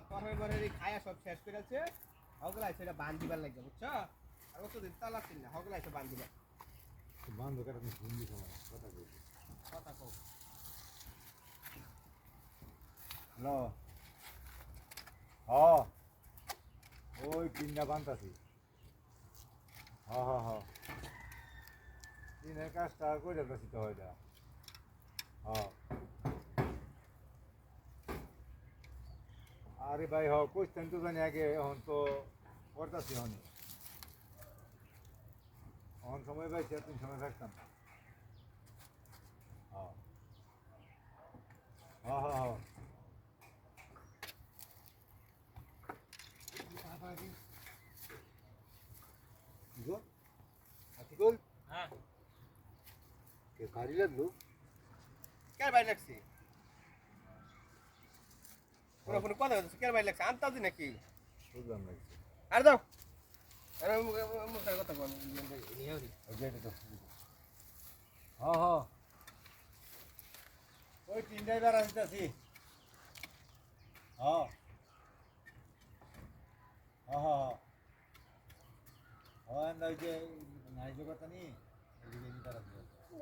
তরকারি মরকারি খায়া সব শেষ করেছে হগলাই সেটা বান দিবার লাগবে বুঝছ? আর অত দিন তালা চিন না হগলাই সে বান দিবা। বান্ধব কাটা তুমি শুনবি সময় কথা বলবি কথা কও। হ্যালো? হ। ওই তিনটা বান্তাছি। হ হ হ। কাজটা করে যাচ্ছি তো হয়টা হ। আরে ভাই হ কইতেন তো জানি আগে এখন তো করতাছি হনি এখন সময় পাইছি আর তুমি সময় থাকতাম। হ্যাঁ। গাড়ি লাগল? কেন বাড়ি লাগছে? পুরো পুরো কথা বলছে কেন বাড়ি লাগছে? আনতাছি নাকি? বুঝলাম লাগছে। আর দাও। আরে মুখের কথা বল। নিয়ে হরি গেটে তো হ্যাঁ হ্যাঁ ওই তিনটাই বেড়া দিতেছি হ্যাঁ হ্যাঁ হ্যাঁ হ্যাঁ হ্যাঁ ওই যে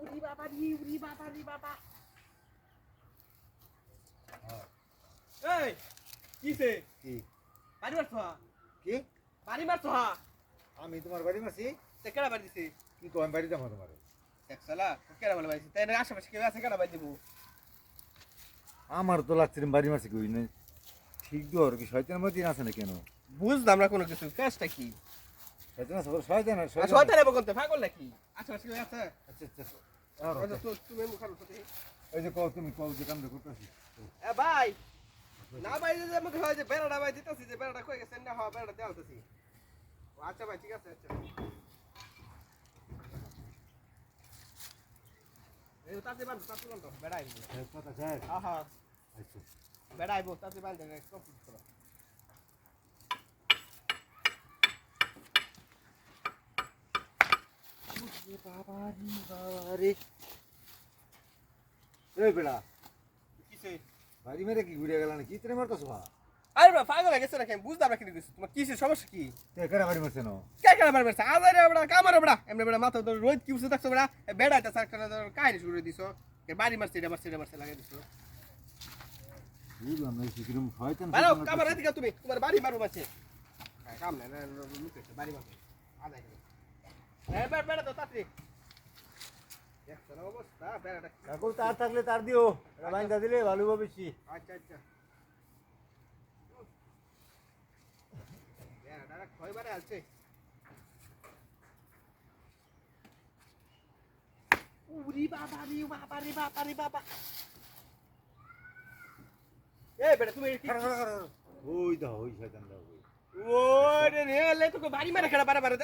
নি বাবা রি বাবা রি বাবা হ্যাঁ এই কিসে কি? বাড়ি মারছো? কি? বাড়ি মারছো? আমি তোমার বাড়ি মারছি? তে কেডা বাড়ি দিছে? কি কম বাড়ি যাব তোমার? দেখ সালা কেডা বলে বাড়ি তাই আশেপাশে কেউ আছে কেডা বাড়ি দিব? আমার তো লাগছে বাড়ি মারছি কই না? ঠিক দর কি শয়তানের মধ্যে আছে না কেন? বুঝলাম না কোনো কিছু কাজটা কি? শয়তান আছে শয়তান আর শয়তান শয়তান এবং কোনতে পাগল নাকি? আশেপাশে কেউ আছে? আচ্ছা আচ্ছা আর আচ্ছা, তুমি সাথে ওই যে কও তুমি কও যে কামটা না ভাই যে আমাকে হয় যে বেড়াটা ভাই দিতেছি যে বেড়াটা কই গেছে না হওয়া বেড়াটা দেওয়াতেছি আচ্ছা ভাই ঠিক আছে আচ্ছা। এই তাতে বান্ধ আহা। আচ্ছা। কমপ্লিট করো। বাবা রে বাবা রে বেড়া বাড়ি মেরে কি ঘুরে গেল না কি তেরে মারতাছ ভা আরে বাবা পাগল হয়ে গেছে নাকি? আমি বুঝতাম না কি দিছে তোমার কিসের সমস্যা কি? তে কেডা বাড়ি মারছে না? কে কেন মারবে আজ আরে বড়া কামারে বড়া এমনি বড়া মাথা তোর রোজ কি উঠছে থাকছো বড়া? বেড়া এটা সার করে কাহিনী শুরু দিছো? কে বাড়ি মারছে এটা মারছে এটা মারছে লাগাই দিছো। বুঝলাম না কিরম শয়তান ভালো কামার এদিকে তুমি। তোমার বাড়ি মারবো মারছে হ্যাঁ, কাম না লুকেছে বাড়ি মারছে হ্যাঁ বেড়া বেড়া তো তাড়াতাড়ি। না অবস্থা বেড়াটা কাকুর তার থাকলে তার দিও। বাইন্দা দিলে ভালো হবে আচ্ছা আচ্ছা। বেড়াটা কয়বারে আছে উরি বাবা রে বাবা রে বাবা রে বাবা। এ বেটা তুমি ওই ওই শয়তান দাও ওই ওরে রে লে তো বাড়ি মারা খেলা বারে বারে